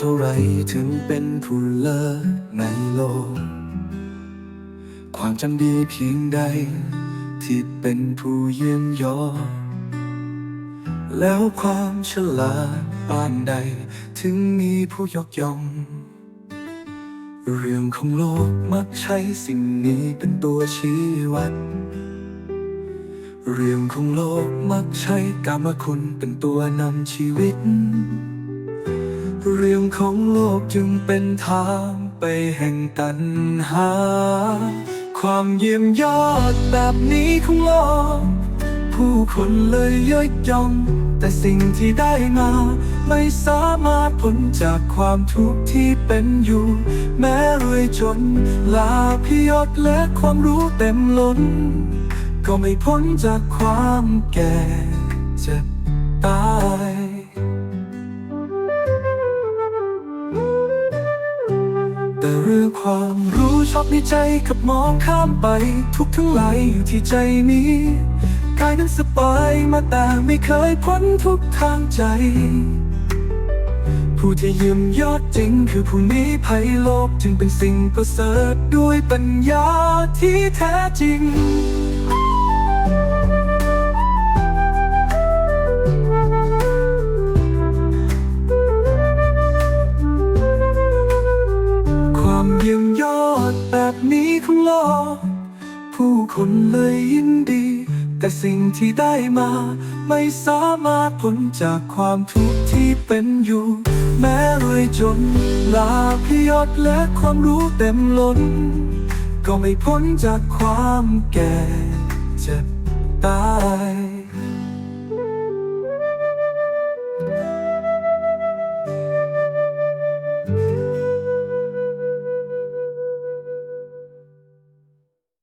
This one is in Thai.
เท่าไรถึงเป็นผู้เลิศในโลก ความจำดีเพียงใด ที่เป็นผู้เยี่ยมยอดแล้วความฉลาดปานใด ถึงมีผู้ยกย่อง เรื่องของโลกมักใช้สิ่งนี้เป็นตัวชี้วัด เรื่องของโลกมักใช้กรรมคุณเป็นตัวนำชีวิต เรื่องของโลกจึงเป็นทางไปแห่งตันหา ความเยี่ยมยอดแบบนี้ของโลก ผู้คนเลยย่อยย่อง แต่สิ่งที่ได้มา ไม่สามารถพ้นจากความทุกข์ที่เป็นอยู่ แม้รวยจน ลาพิยศและความรู้เต็มล้น ก็ไม่พ้นจากความแก่เจ็บตาย แต่เรื่องความรู้ชอบในใจกับมองข้ามไป ทุกทั้งหลายอยู่ที่ใจนี้กายนั้นสบายมาแต่ไม่เคยพ้นทุกทางใจ ผู้ที่ยี่ยมยอดจริงคือผู้นี้ภัยโลกจึงเป็นสิ่งประเสริฐด้วยปัญญาที่แท้จริง ผู้คนเลยยินดี แต่สิ่งที่ได้มา ไม่สามารถพ้นจากความทุกข์ที่เป็นอยู่ แม้รวยจน ลาพิยศและความรู้เต็มล้น ก็ไม่พ้นจากความแก่เจ็บตาย